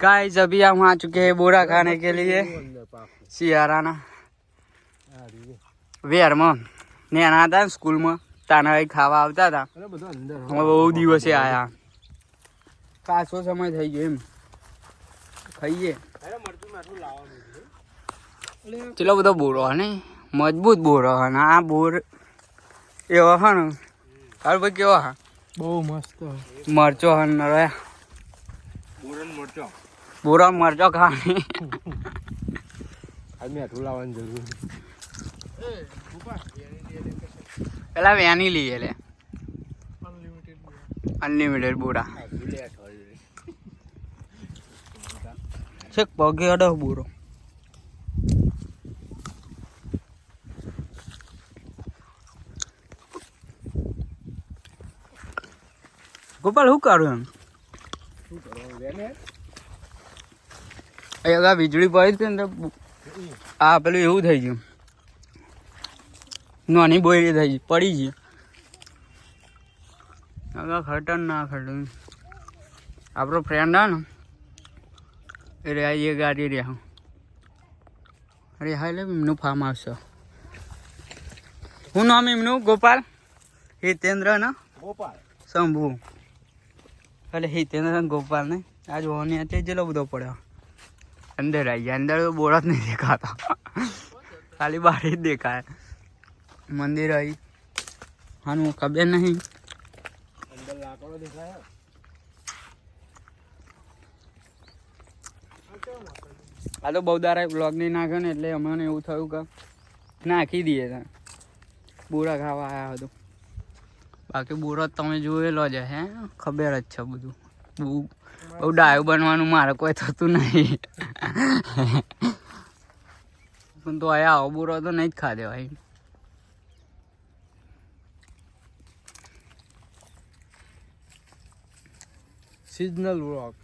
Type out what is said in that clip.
Guys अभी हम आ चुके हैं बोरा खाने के लिए અંદર પાકું શિયાળાના આ રીતે. વેરમાં નેના હતા ને સ્કૂલમાં તાના અહીં ખાવા આવતા હતા અરે બધું અંદર હો. અમે બહુ દિવસે આયા કાચો સમય થઈ ગયો એમ ખાઈએ અરે મરચું માથું લાવવાનું છે. ચેટલો બધો બોરો હે ને મજબૂત બોરો હે ને આ બોર એવો હે ને હાલ ભાઈ કેવો હા બહુ મસ્ત મરચો હે ને રે બોરન મરચો. બોરો મરચો ખાવાની. આ મેઠું લાવવાની જરૂર પેલા વેની લઈએ લે. અનલિમિટેડ બોરા છેક પગે અડો બોરો. ગોપાલ શું કરું એમ? શું કરવાનું? વેને વીજળી પડી હતી ને તો આ પેલું એવું થઈ ગયું. નાની બોયરી થઈ ગઈ પડી ગઈ. આગળ ખટન ના ખટન આપણો ફ્રેન્ડ હા ને એ રહ્યા એ ગાડી રહ્યા. અરે હા એટલે એમનું ફાર્મ આવશે. હું નામ એમનું? ગોપાલ? હિતેન્દ્ર ને? ગોપાલ. શંભુ. એટલે હિતેન્દ્ર ને ગોપાલ ને? આ જોવાની હતી જેલો બધો પડ્યો. અંદર આવી ગયા. અંદર તો બોરા જ નહીં દેખાતા. ખાલી બહાર જ દેખાય. મંદિર આવી. હાનું ખબર નહીં. આ તો બહુ દારા બ્લોગ નહીં નાખ્યો ને, એટલે અમને એવું થયું કે નાખી દઈએ ત્યાં. બોરા ખાવા આવ્યા હતું બાકી બોરો તો તમે જોયેલો જ હે. ખબર જ છે બધું. બહુ બહુ ડાયો બનવાનું મારે કોઈ થતું નહીં. પણ તો અહીંયા આવો બોરો તો નહીં જ ખાધે ભાઈ. Seasonal vlog